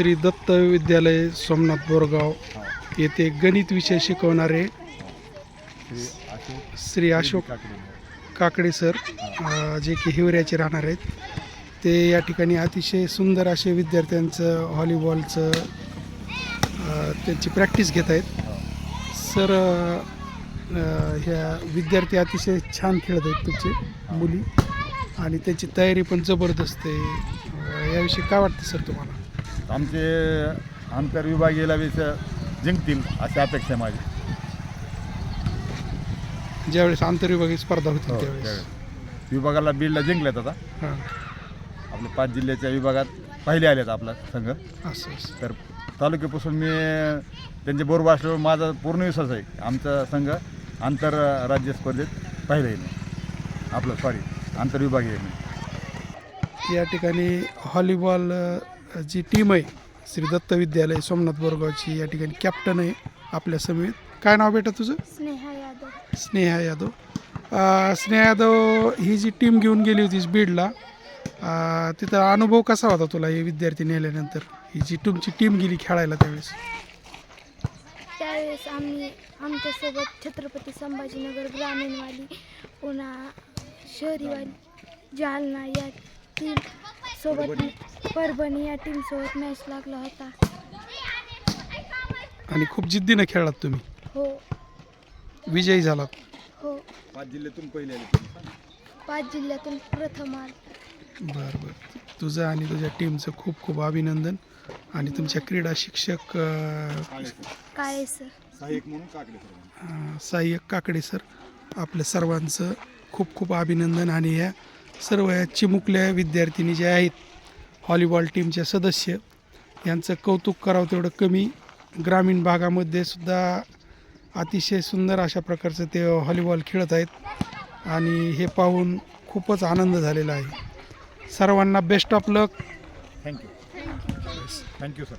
श्री दत्त विद्यालय सोमनाथ बोरगाव येथे गणित विषय शिकवणारे श्री अशोक काकडे सर जे की हिवऱ्याचे राहणार आहेत. ते या ठिकाणी अतिशय सुंदर असे विद्यार्थ्यांचं व्हॉलीबॉलचं त्यांची प्रॅक्टिस घेत आहेत. सर ह्या विद्यार्थी अतिशय छान खेळत आहेत तुमचे मुली. आणि त्यांची तयारी पण जबरदस्त आहे. याविषयी काय वाटतं सर तुम्हाला? आमचे आंतरविभागीय वीस जिंकतील अशी अपेक्षा आहे माझी. ज्यावेळेस आंतरविभागीय स्पर्धा होती हो, त्यावेळेस. त्यावेळेस. विभागाला बीडला जिंकल्यात आता. हां. आपल्या पाच जिल्ह्याच्या विभागात पहिले आलेत आपला संघ. असं असं. तर तालुक्यापासून मी त्यांचे बरोबर असल्यावर माझा पूर्ण विश्वास आहे. आमचा संघ आंतर राज्य स्पर्धेत पहिला येईल आपलं सॉरी आंतरविभागीय येईल या ठिकाणी व्हॉलीबॉल अ, जी टीम आहे श्री दत्त विद्यालय सोमनाथ बोरगावची या ठिकाणी कॅप्टन आहे आपल्या समेत काय नाव बेटा तुझं? स्नेहा यादव. स्नेहा यादव. अ, स्नेहा यादव ही जी टीम घेऊन गेली होतीस बीडला अ, तिथं अनुभव कसा होता तुला हे विद्यार्थी नेल्यानंतर? ही जी तुमची टीम गेली खेळायला त्यावेळेस. त्यावेळेस आम्ही आमच्यासोबत छत्रपती संभाजीनगर ग्रामीणवाली पुन्हा शहरीवाली जालना या टीम सोबत परभणी या टीमसोबत मॅच लागला होता. आणि खूप जिद्दीनं खेळलात तुम्ही. हो. विजयी झालात. हो. पाच जिल्ह्यातून पहिले आले पाच जिल्ह्यातून प्रथम आल. बरं बरं. तुझं आणि तुझ्या टीमचं खूप खूप अभिनंदन. आणि तुमच्या क्रीडा शिक्षक अ, काळे सर. सहाय्यक म्हणून काकडे सर अ, सहाय्यक काकडे सर आपल्या सर्वांचं खूप खूप अभिनंदन. आणि या सर्व या चिमुकल्या विद्यार्थिनी ज्या आहेत व्हॉलीबॉल टीमच्या सदस्य. यांचं कौतुक करावं तेवढं कमी. ग्रामीण भागामध्ये सुद्धा अतिशय सुंदर अशा प्रकारचं ते व्हॉलीबॉल खेळत आहेत. आणि हे पाहून खूपच आनंद झालेला आहे. सर्वांना best of luck thank you thank you sir